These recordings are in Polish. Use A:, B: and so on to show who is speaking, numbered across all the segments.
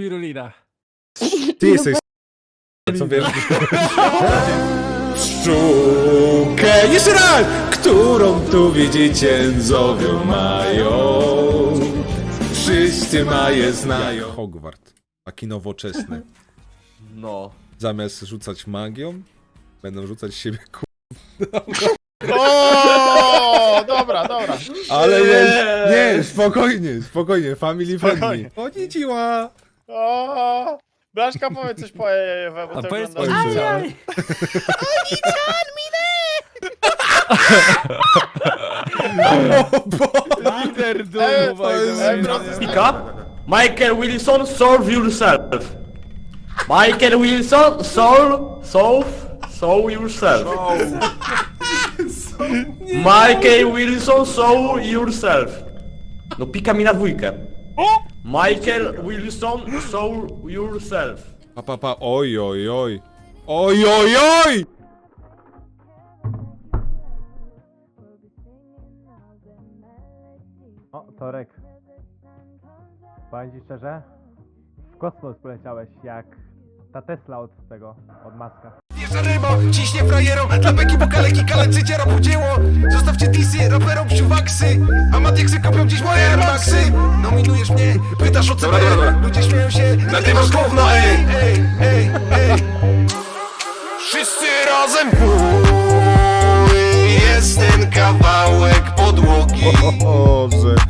A: Spirulina.
B: Ty jesteś co wiesz? Pszczółkę, jeszcze raz! Którą tu widzicie, zowią mają. Wszyscy maje znają. Hogwart, taki nowoczesny.
C: No.
B: Zamiast rzucać magią, będą rzucać siebie ku...
D: O, dobra, dobra.
B: Ale nie, nie, spokojnie, spokojnie, family friendly.
D: Spokojnie. O, Blaszka, powiedz coś po Ewe, bo
A: A
D: ty
A: powiedz
D: oglądasz.
B: Ojcze.
A: Ajaj.
C: Lider
D: Ej,
C: up. Michael Wilson, solve yourself. Michael Wilson, solve, solve, solve yourself. Michael Wilson, solve yourself. No pika mi na dwójkę. Michael Wilson, solve yourself.
B: Pa, pa, pa, oj, oj, oj. Oj, oj, oj!
E: O, Torek. Powiem ci szczerze, w kosmos poleciałeś jak ta Tesla od tego, od Maska.
F: Ciśnie frajerom Dla beki wokaleki kaleczycie rapu dzieło Zostawcie disy, raperom psiuwaksy A Matiexy kopią dziś moje Air Maxy Nominujesz mnie, pytasz o CB Ludzie śmieją się, nagrywasz gówno Ej, ej, ej, ej Wszyscy razem Uj, Jest ten kawałek podłogi
B: Boże, co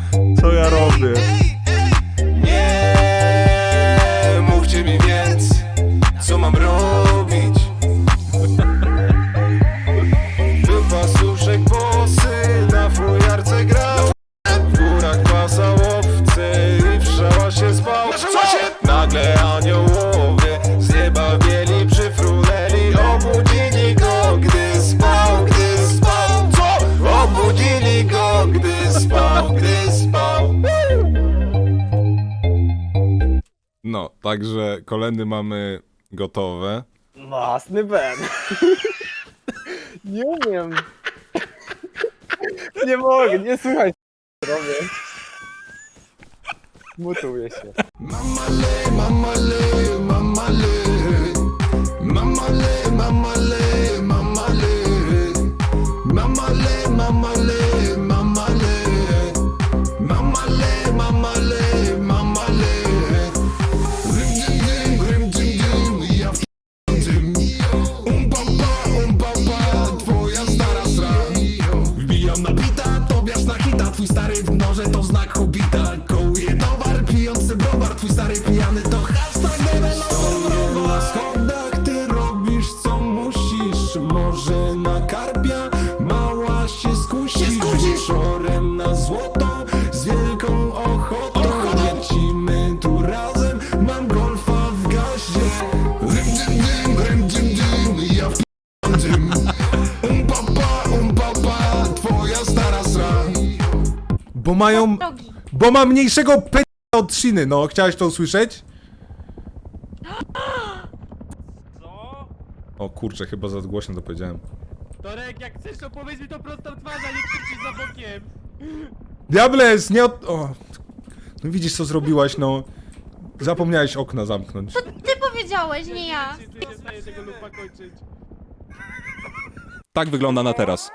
B: także kolendy mamy gotowe.
E: Masny Ben. nie umiem. nie mogę, nie słuchaj. Robię. Mutuję się.
F: Mama le, mama le, mama le Karpia mała się skusisz Wieczorem na złoto z wielką ochotą Lecimy tu razem, mam golfa w gazie Rym, dym, dym, rym, dym, dym, ja w dym Um, pa, pa, um, pa, pa, twoja stara sra
B: Bo mają... Bo ma mniejszego p... od Shiny, no. Chciałeś to usłyszeć?
A: Co?
B: O kurczę, chyba za głośno to powiedziałem.
A: Torek, jak chcesz, to powiedz mi to prosto w twarz, a nie krzyczysz za bokiem.
B: Diables, nie od... O. No widzisz co zrobiłaś, no. Zapomniałeś okna zamknąć.
G: Ty powiedziałeś, nie ja.
A: Wszyscy nie staje tego lupa kończyć.
H: Tak wygląda na teraz.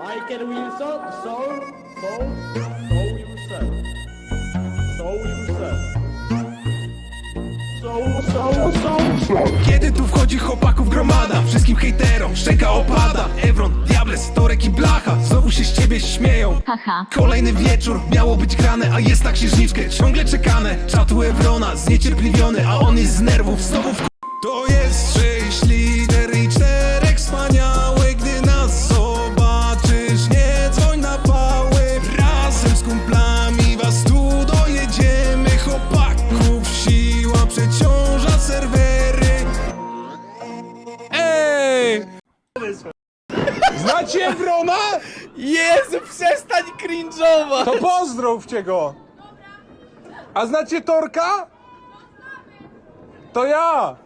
C: Michael Wilson, solve, solve, solve yourself. Solve yourself.
F: Kiedy tu wchodzi chłopaków gromada? Wszystkim hejterom szczęka opada. Evron, Diables, Torek i Blacha Znowu się z ciebie śmieją. Kolejny wieczór, miało być grane A jest na księżniczkę, ciągle czekane. Czatu Evrona, zniecierpliwiony A on jest z nerwów, znowu w
D: Znacie Wrona?
C: Jezu, przestań cringe'ować!
D: To pozdrówcie go. A znacie Torka? To ja.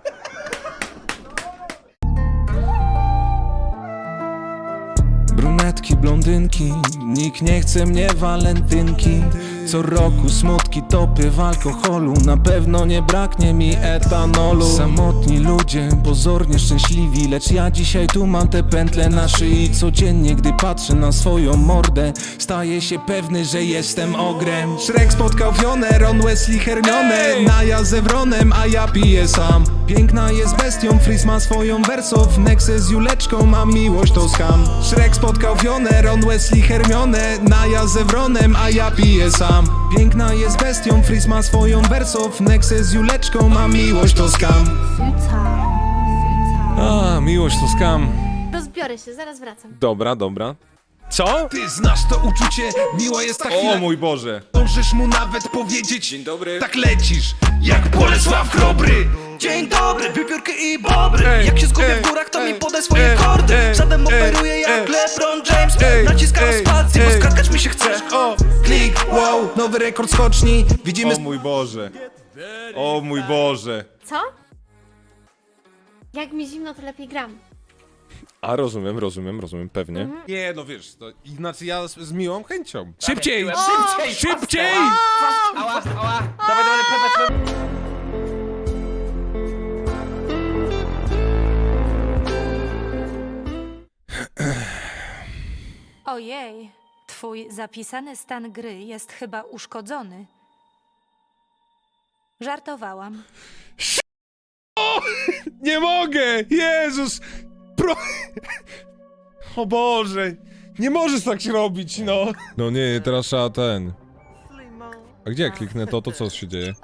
F: Brunet brunetki, blondynki Nikt nie chce mnie walentynki Co roku smutki topy w alkoholu. Na pewno nie braknie mi etanolu. Samotni ludzie, pozornie szczęśliwi. Lecz ja dzisiaj tu mam te pętle na szyi. Codziennie, gdy patrzę na swoją mordę Staję się pewny, że jestem ogrem. Shrek spotkał Fionę, Ron Wesley Hermione. Naja z Evronem, a ja piję sam Piękna jest bestią, Frizz ma swoją wersow Nexe z Juleczką, a miłość to skam Shrek spotkał Fionę, Ron Wesley Hermione Naja z Evronem, a ja piję sam Piękna jest bestią, Frizz ma swoją wersow Nexe z Juleczką, a miłość to skam
B: A, miłość to skam.
G: Rozbiorę się, zaraz wracam.
B: Dobra, dobra. Co?
F: Ty znasz to uczucie, miła jest ta chwila
B: O mój Boże.
F: Możesz mu nawet powiedzieć
B: Dzień dobry.
F: Tak lecisz, jak Bolesław Chrobry Dzień dobry, wypiórki i bobry
B: Ej,
F: Jak się zgubię
B: ej,
F: w górach, to mi
B: ej,
F: podaj swoje
B: ej,
F: kordy
B: ej,
F: operuje jak LeBron James
B: ej,
F: Naciskam
B: ej,
F: spację, bo skakać mi się chce
B: O.
F: Klik, wow, nowy rekord skoczni Widzimy
B: O mój Boże. O mój Boże.
G: Co? Jak mi zimno, to lepiej gram.
B: A rozumiem, rozumiem, rozumiem, pewnie. Nie, no wiesz, to Ignacy ja z, z miłą chęcią. Szybciej!
C: Szybciej!
B: Szybciej!
C: Ała, ała! Dawaj, dawaj,
H: Ojej, twój zapisany stan gry jest chyba uszkodzony. Żartowałam.
B: Nie mogę! Jezus! Pro... O Boże! Nie możesz tak się robić, no! No nie, teraz trzeba ten... A gdzie jak kliknę to, to co się dzieje?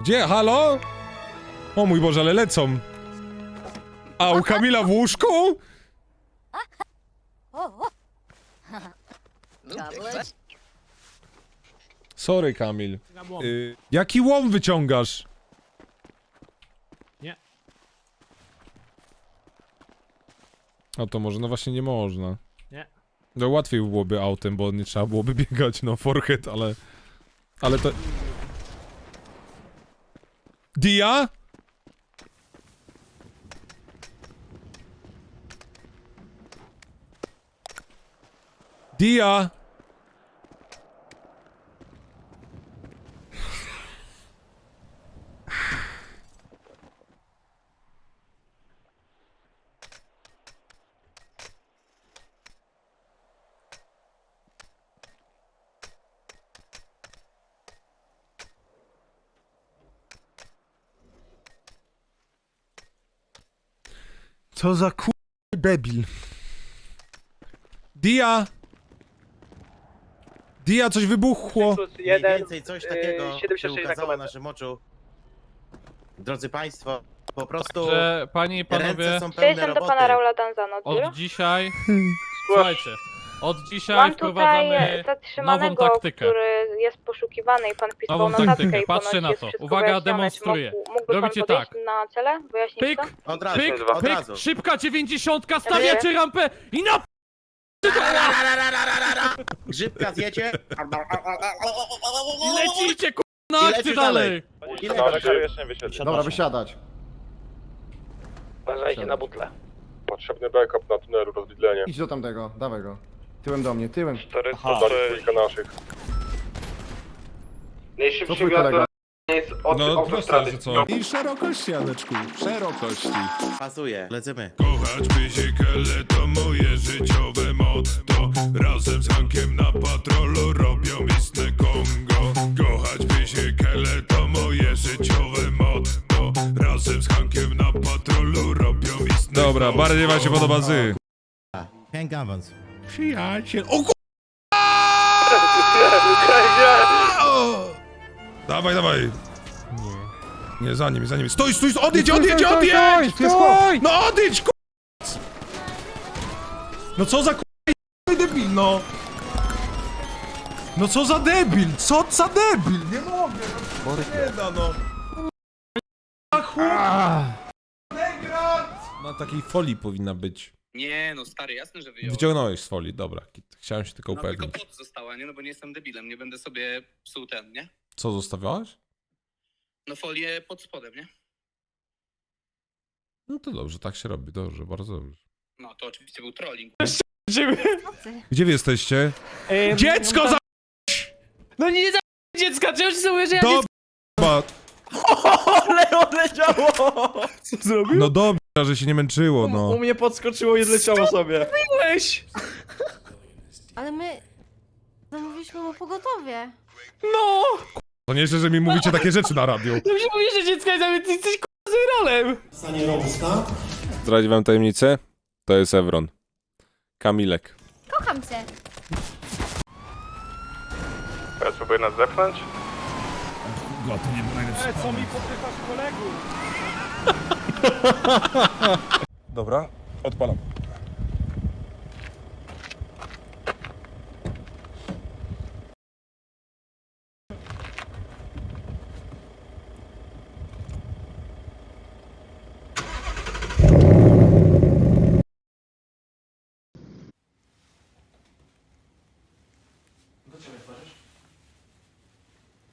B: Gdzie? Halo? O mój Boże, ale lecą! A u Kamila w łóżku? Sorry, Kamil. Y, jaki łom wyciągasz? No to może, no właśnie nie można.
A: Nie.
B: No łatwiej byłoby autem, bo nie trzeba byłoby biegać, no forehead, ale... Ale to... Dia? Dia? Co za ku... debil. Dia! Dia, coś wybuchło!
I: Mniej więcej coś takiego się ukazało naszym oczu. Drodzy Państwo, po prostu
A: Że panie i panowie,
I: są pełne roboty.
J: Danzano.
A: od dzisiaj... Słuchajcie, od dzisiaj
J: Mam
A: wprowadzamy
J: zatrzymanego,
A: nową taktykę.
J: który jest poszukiwany i pan pisał
A: Nową
J: na notatkę
A: taktykę,
J: i
A: patrzcie
J: ponoć
A: na
J: jest
A: to.
J: wszystko
A: Uwaga,
J: wyjaśnione.
A: demonstruję.
J: Czy mógłby
A: Robicie
J: pan podejść
A: tak.
J: na cele? Wyjaśnić
A: Pyk,
J: to?
I: Od razu,
A: pyk,
I: od
A: pyk,
I: razu.
A: szybka dziewięćdziesiątka, stawiacie rampę i na...
I: Grzybka zjecie.
A: I lecicie, ku... na
I: I
A: akcję
I: lecisz
A: dalej!
I: Ile
D: Dobra, wysiadać.
C: Uważajcie na butle.
D: Potrzebny backup na tunelu, rozwidlenie.
E: Idź do tamtego, dawaj go. Tyłem do mnie, tyłem.
D: To dwójka naszych.
E: Co twój kolega?
B: No proste, że co? I szerokości, Janeczku, szerokości.
I: Pasuje, lecimy.
F: Kochać psychikę, to moje życiowe motto Razem z Hankiem na patrolu robią istne Kongo Kochać psychikę, to moje życiowe motto Razem z Hankiem na patrolu robią istne
B: Dobra,
F: Kongo.
B: bardziej wam się podoba zy.
I: Hank Avans.
B: Przyjaciel. O ku... Dawaj, dawaj. Nie, za nim, za nim. Stój, stój, stój, odejdź, odejdź, odejdź! Stój! No odejdź, ku... No co za ku... debil, no! No co za debil, co za debil, nie mogę, no nie da, no. A chłop! Na takiej folii powinna być.
K: Nie, no stary, jasne, że wyjąłem.
B: Wyciągnąłeś z folii, dobra. Chciałem się tylko
K: No tylko
B: upewnić.
K: pod została, nie? No bo nie jestem debilem, nie będę sobie psuł ten, nie?
B: Co zostawiałeś?
K: No folię pod spodem, nie?
B: No to dobrze, tak się robi, dobrze, bardzo dobrze.
K: No to oczywiście był trolling.
B: Gdzie wy jesteście?
A: Ej,
B: Dziecko za...
A: No nie za dziecka, czemu się sobie, że ja
B: Dobra,
C: Ale odleciało!
D: Co zrobił?
B: no dobra, że się nie męczyło,
D: U
B: no.
D: mnie podskoczyło i zleciało sobie.
A: dziecko
G: Ale my... Zamówiliśmy mu pogotowie.
A: No!
B: To nie jeszcze, że mi mówicie takie rzeczy na radiu.
A: No mi się mówi, że dziecko jest, ty jesteś k***a z rolem.
B: Zdradzi wam tajemnicę? To jest Evron. Kamilek.
G: Kocham cię.
E: Spróbuję nas zepchnąć?
D: E, co mi popychasz kolegów?
B: Dobra, odpalam.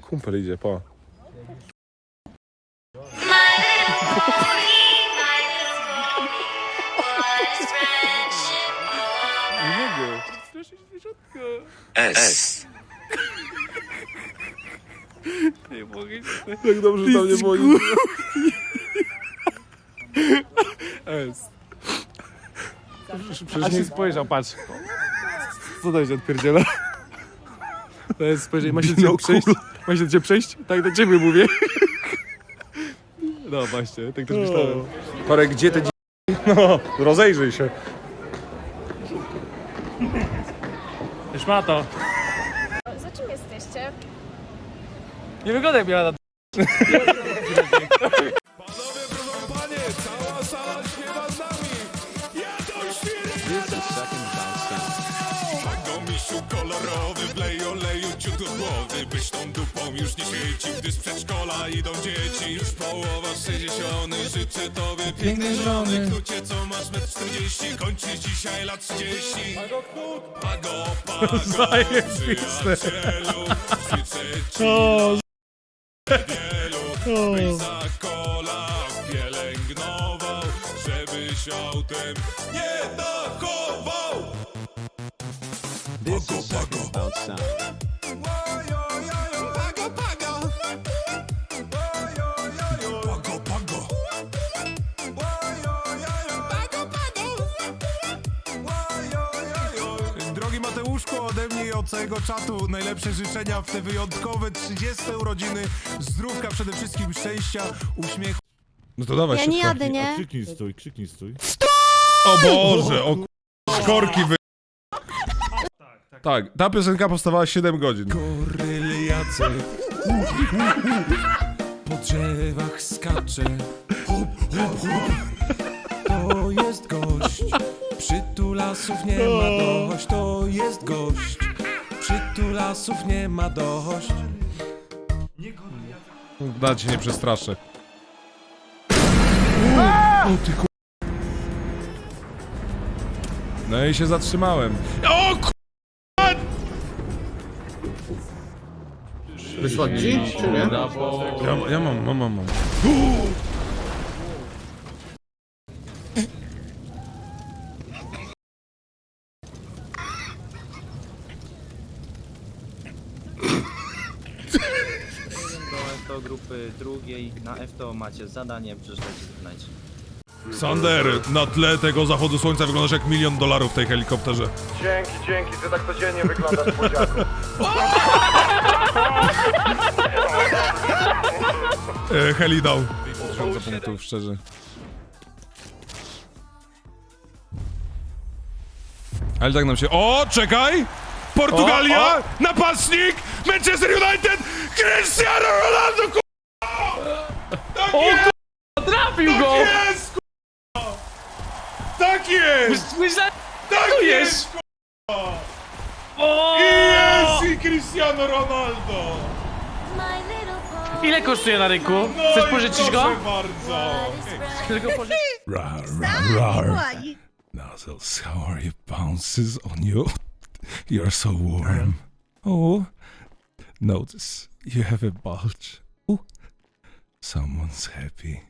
B: Kumpel idzie, po.
F: S.
B: Jak dobrze że tam nie boli.
A: S. A się spojrzał, patrz. Co to się odpierdziela? To jest spojrzenie, ma się ciebie przejść? Ma się ciebie przejść? Tak do ciebie mówię. No właśnie, tak też myślałem.
B: Parek, gdzie te No, rozejrzyj się.
A: Już ma to.
J: Za czym jesteście?
A: Nie wygląda jak miała na
B: Panowie, proszę panie, cała sala śpiewa z nami. Jadą świry! Pago już nie świecił, gdy z przedszkola idą dzieci. Już połowa sześćdziesiąty, życzę tobie pięknej żony. Knucie, co masz metr 40, kończysz dzisiaj lat 30 Pago! Pago, pago, przyjacielu Życzę ci wielu Byś za kola pielęgnował Żebyś autem nie dachował Pago, pago. Pago,
F: całego czatu najlepsze życzenia w te wyjątkowe 30 urodziny. Zdrówka przede wszystkim, szczęścia, uśmiechu.
B: No to dawaj
G: Ja
B: szybko.
G: nie jadę, nie?
L: Krzyknij stój, krzyknij stój.
B: O Boże, o k- korki wy... Tak, ta piosenka powstawała 7 godzin.
F: Goryl Jacek Po drzewach skacze Hop, hop, hop To jest gość Przytulasów nie ma dość To jest gość Przytulasów nie ma dość
B: Da cię nie przestraszę. O ty ku... No i się zatrzymałem. O ku...
I: Wysłać ci, czy nie?
B: Ja, ja mam, mam, mam, mam.
C: Do grupy drugiej na F to macie zadanie, przeczytajcie, wykonajcie.
B: Sander, na tle tego zachodu słońca wyglądasz jak milion dolarów w tej helikopterze.
E: Dzięki, dzięki, ty tak codziennie wyglądasz, młodziaku.
B: E, heli dał. 1000 punktów, szczerze. Ale tak nam się... O, czekaj! Portugalia! Napastnik! Manchester United! Cristiano Ronaldo,
A: O
B: jest!
A: Trafił go!
B: Tak jest, ku... Tak Tak jest!
E: Myślałem,
B: Tak jest!
E: o!
B: I jest! I Cristiano Ronaldo!
E: Ile kosztuje na rynku?
B: No
E: Chcesz
B: i
E: pożyczyć go?
B: proszę bardzo!
E: Tylko pożyczyć.
F: Rar, rar, rar. Nozzles, how are you? Bounces on you. You're so warm. Oh, notice you have a bulge. Oh, someone's happy.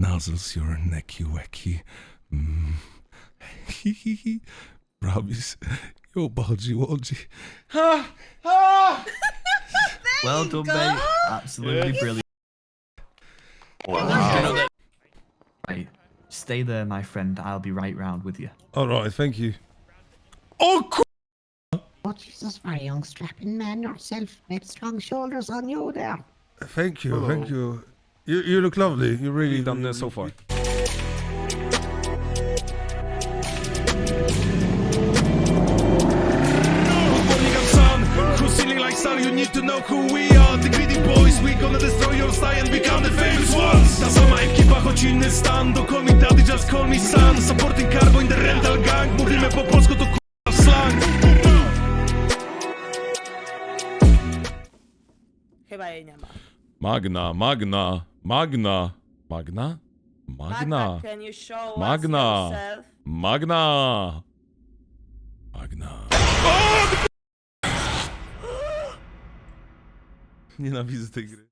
F: Nozzles, you're necky wacky. Mm. Robbie's, you're bulgy wodgy.
B: Ha! Ha!
M: Well done, mate. Absolutely brilliant. Right. Stay there, my friend. I'll be right round with you.
B: Alright, thank you. O ku...
N: Oh, Jesus, very young, strapping man yourself. Made strong shoulders on you there.
B: Thank you, thank you. You, you look lovely. You really
E: Done uh, so far.
F: You need to know who we are The greedy boys, we gonna destroy your style and become the famous ones Ta sama ekipa, choć inny stan Don't call me daddy, just call me son Supporting Carbo in the rental gang Mówimy po polsku, to k***a slang
N: Chyba jej nie ma.
B: Magna, Magna, Magna, Magna, Magna,
N: can you show
B: Magna. Magna, Magna. Nienawidzę tej gry.